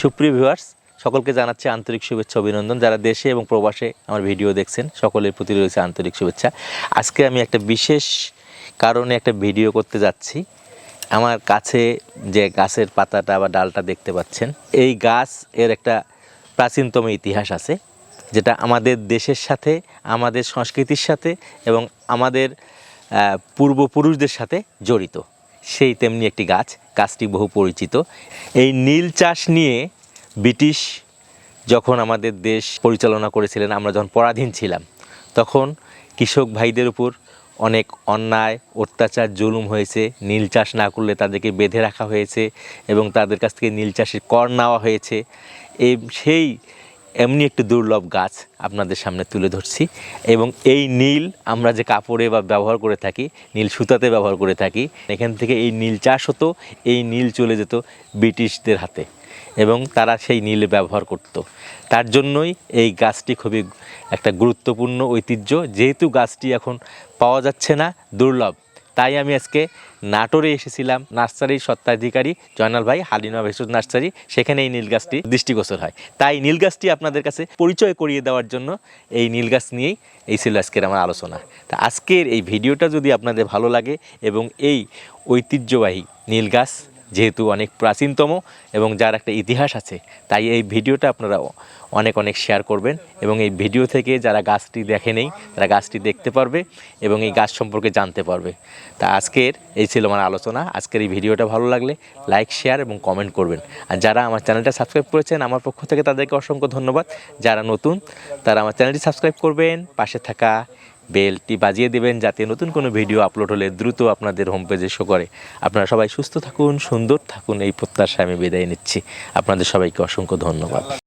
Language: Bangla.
সুপ্রিয় ভিউয়ার্স, সকলকে জানাচ্ছি আন্তরিক শুভেচ্ছা, অভিনন্দন। যারা দেশে এবং প্রবাসে আমার ভিডিও দেখছেন, সকলের প্রতি রয়েছে আন্তরিক শুভেচ্ছা। আজকে আমি একটা বিশেষ কারণে একটা ভিডিও করতে যাচ্ছি। আমার কাছে যে গাছের পাতাটা বা ডালটা দেখতে পাচ্ছেন, এই গাছ এর একটা প্রাচীনতম ইতিহাস আছে, যেটা আমাদের দেশের সাথে, আমাদের সংস্কৃতির সাথে এবং আমাদের পূর্বপুরুষদের সাথে জড়িত। সেই তেমনি একটি গাছ, গাছটি বহু পরিচিত। এই নীল চাষ নিয়ে ব্রিটিশ যখন আমাদের দেশ পরিচালনা করেছিলেন, আমরা যখন পরাধীন ছিলাম, তখন কৃষক ভাইদের উপর অনেক অন্যায়, অত্যাচার, জুলুম হয়েছে। নীল চাষ না করলে তাদেরকে বেঁধে রাখা হয়েছে এবং তাদের কাছ থেকে নীল চাষের কর নেওয়া হয়েছে। এই সেই এমনি একটি দুর্লভ গাছ আপনাদের সামনে তুলে ধরছি এবং এই নীল আমরা যে কাপড়ে বা ব্যবহার করে থাকি, নীল সুতাতে ব্যবহার করে থাকি, এখান থেকে এই নীল চাষ হতো, এই নীল চলে যেত ব্রিটিশদের হাতে এবং তারা সেই নীল ব্যবহার করত। তার জন্যই এই গাছটি খুবই একটা গুরুত্বপূর্ণ ঐতিহ্য, যেহেতু গাছটি এখন পাওয়া যাচ্ছে না, দুর্লভ। তাই আমি আজকে নাটোরে এসেছিলাম, নার্সারির সত্ত্বাধিকারী জয়নাল ভাই হালিনা ভেষজ নার্সারি সেখানে এই নীল গাছটি দৃষ্টিগোচর হয়। তাই নীল গাছটি আপনাদের কাছে পরিচয় করিয়ে দেওয়ার জন্য এই নীল গাছ নিয়েই এই ছিল আজকের আমার আলোচনা। তা আজকের এই ভিডিওটা যদি আপনাদের ভালো লাগে এবং এই ঐতিহ্যবাহী নীল গাছ যেহেতু অনেক প্রাচীনতম এবং যার একটা ইতিহাস আছে, তাই এই ভিডিওটা আপনারা অনেক অনেক শেয়ার করবেন এবং এই ভিডিও থেকে যারা গাছটি দেখে নেই, তারা গাছটি দেখতে পারবে এবং এই গাছ সম্পর্কে জানতে পারবে। তা আজকের এই ছিল আমার আলোচনা। আজকের এই ভিডিওটা ভালো লাগলে লাইক শেয়ার এবং কমেন্ট করবেন। আর যারা আমার চ্যানেলটা সাবস্ক্রাইব করেছেন, আমার পক্ষ থেকে তাদেরকে অসংখ্য ধন্যবাদ। যারা নতুন, তারা আমার চ্যানেলটি সাবস্ক্রাইব করবেন। পাশে থাকা বেলটি বাজিয়ে দেবেন যাতে নতুন কোনো ভিডিও আপলোড হলে দ্রুত আপনাদের হোম পেজে শো করে। আপনারা সবাই সুস্থ থাকুন, সুন্দর থাকুন, এই প্রত্যাশা আমি বিদায় নিচ্ছি। আপনাদের সবাইকে অসংখ্য ধন্যবাদ।